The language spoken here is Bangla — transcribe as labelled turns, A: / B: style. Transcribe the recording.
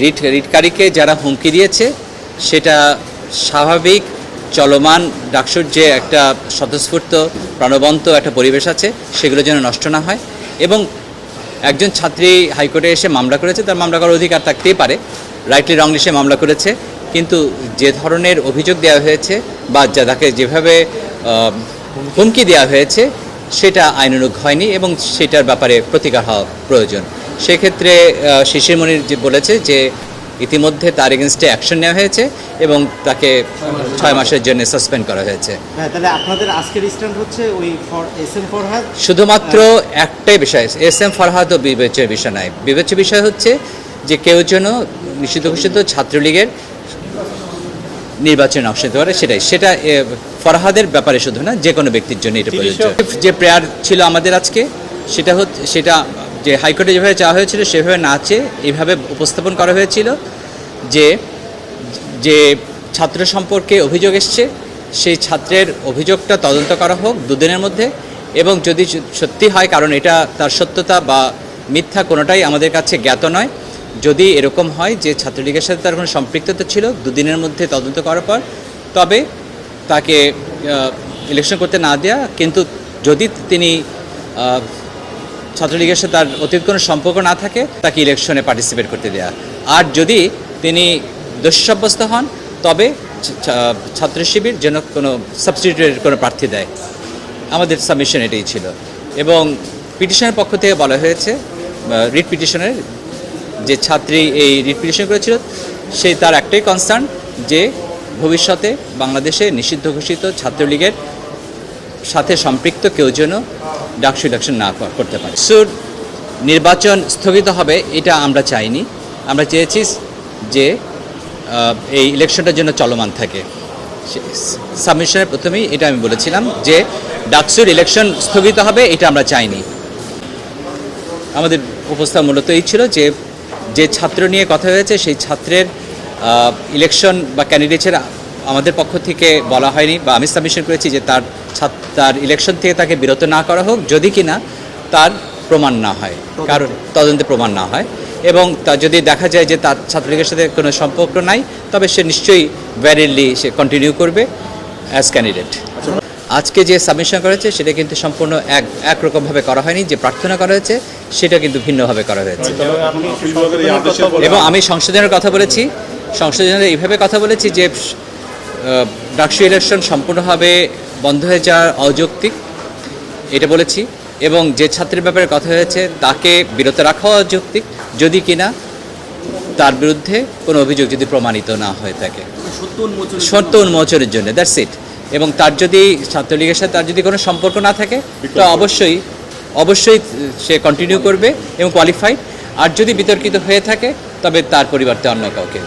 A: রিট, রিটকারীকে যারা হুমকি দিয়েছে, সেটা স্বাভাবিক, চলমান ডাকসুর যে একটা স্বতঃস্ফূর্ত, প্রাণবন্ত একটা পরিবেশ আছে, সেগুলো যেন নষ্ট না হয়। এবং একজন ছাত্রী হাইকোর্টে এসে মামলা করেছে, তার মামলা করার অধিকার থাকতেই পারে। রাইটলি রংলি সে মামলা করেছে। কিন্তু যে ধরনের অভিযোগ দেওয়া হয়েছে বা যা তাকে যেভাবে হুমকি দেওয়া হয়েছে, সেটা আইনানুগ হয়নি এবং সেটার ব্যাপারে প্রতিকার হওয়া প্রয়োজন। সেক্ষেত্রে আহ, শিশিরমণি যে বলেছে যে ইতিমধ্যে তার এগেনস্টে অ্যাকশন নেওয়া হয়েছে এবং তাকে ছয় মাসের জন্য সাসপেন্ড করা হয়েছে।
B: হ্যাঁ তাহলে আপনাদের আজকের স্ট্যান্ড হচ্ছে ওই এস এম ফরহাদ
A: শুধুমাত্র একটাই বিষয় এস এম ফরহাদ ও বিবেচ্যের বিষয় নয়। বিবেচ্য বিষয় হচ্ছে যে কেউ যেন নিষিদ্ধ ঘোষিত ছাত্রলীগের নির্বাচনে অংশ নিতে পারে সেটাই। সেটা ফরহাদের ব্যাপারে শুধু না যে কোনো ব্যক্তির জন্য এটা প্রযোজ্য। যে প্রেয়ার ছিল আমাদের আজকে সেটা হচ্ছে সেটা যে হাইকোর্টে যেভাবে চাওয়া হয়েছিল, সেভাবে না চেয়ে এইভাবে উপস্থাপন করা হয়েছিল যে যে ছাত্র সম্পর্কে অভিযোগ এসছে, সেই ছাত্রের অভিযোগটা তদন্ত করা হোক দুদিনের মধ্যে এবং যদি সত্যি হয়, কারণ এটা তার সত্যতা বা মিথ্যা কোনোটাই আমাদের কাছে জ্ঞাত নয়, যদি এরকম হয় যে ছাত্রলীগের সাথে তার কোনো সম্পৃক্ততা ছিল দুদিনের মধ্যে তদন্ত করার পর, তবে তাকে ইলেকশন করতে না দেয়া, কিন্তু যদি তিনি ছাত্রলীগের সাথে তার অতীত কোনো সম্পর্ক না থাকে, তাকে ইলেকশনে পার্টিসিপেট করতে দেয়া। আর যদি তিনি দোষী সাব্যস্ত হন, তবে ছাত্র শিবির যেন কোনো সাবস্টিটিউটের কোনো প্রার্থী দেয়। আমাদের সাবমিশন এটাই ছিল। এবং পিটিশনের পক্ষ থেকে বলা হয়েছে রিট পিটিশনের যে ছাত্রী এই রিট পিটিশন করেছিল সেই তার একটাই কনসার্ন যে ভবিষ্যতে বাংলাদেশে নিষিদ্ধ ঘোষিত ছাত্রলীগের সাথে সম্পৃক্ত কেউ যেন ডাকসু ইলেকশন না করতে পারে। সুর নির্বাচন স্থগিত হবে, এটা আমরা চাইনি। আমরা চেয়েছি যে এই ইলেকশনটার জন্য চলমান থাকে। সাবমিশনের প্রথমেই এটা আমি বলেছিলাম যে, ডাকসুর ইলেকশন স্থগিত হবে, এটা আমরা চাইনি। আমাদের উপস্থাপন মূলত এই ছিল যে যে ছাত্র নিয়ে কথা হয়েছে, সেই ছাত্রের ইলেকশন বা ক্যান্ডিডেটের আমাদের পক্ষ থেকে বলা হয়নি বা আমি সাবমিশন করেছি যে তার তার ইলেকশন থেকে তাকে বিরত না করা হোক যদি কিনা তার প্রমাণ না হয় কারণ তদন্তে প্রমাণ না হয়। এবং তা যদি দেখা যায় যে তার ছাত্রলীগের সাথে কোনো সম্পর্ক নাই তবে সে নিশ্চয়ই ভ্যালিডলি সে কন্টিনিউ করবে অ্যাজ ক্যান্ডিডেট আজকে যে সাবমিশন করা হয়েছে সেটা কিন্তু সম্পূর্ণ এক একরকমভাবে করা হয়নি। যে প্রার্থনা করা হয়েছে সেটা কিন্তু ভিন্নভাবে করা হয়েছে। এবং আমি সংশোধনের কথা বলেছি। সংশোধনের এইভাবে কথা বলেছি যে ডাকসু ইলেকশন সম্পূর্ণভাবে বন্ধ হয়ে যাওয়ার অযৌক্তিক এটা বলেছি। এবং যে ছাত্রের ব্যাপারে কথা হয়েছে তাকে বিরত রাখাও অযৌক্তিক। যদি কিনা তার বিরুদ্ধে কোনো অভিযোগ যদি প্রমাণিত না হয়ে থাকে। সত্য উন্মোচনের জন্য দ্যাটস ইট এবং তার যদি ছাত্রলীগের সাথে তার যদি কোনো সম্পর্ক না থাকে তো অবশ্যই অবশ্যই সে কন্টিনিউ করবে এবং কোয়ালিফাইড আর যদি বিতর্কিত হয়ে থাকে তবে তার পরিবর্তে অন্য কাউকে।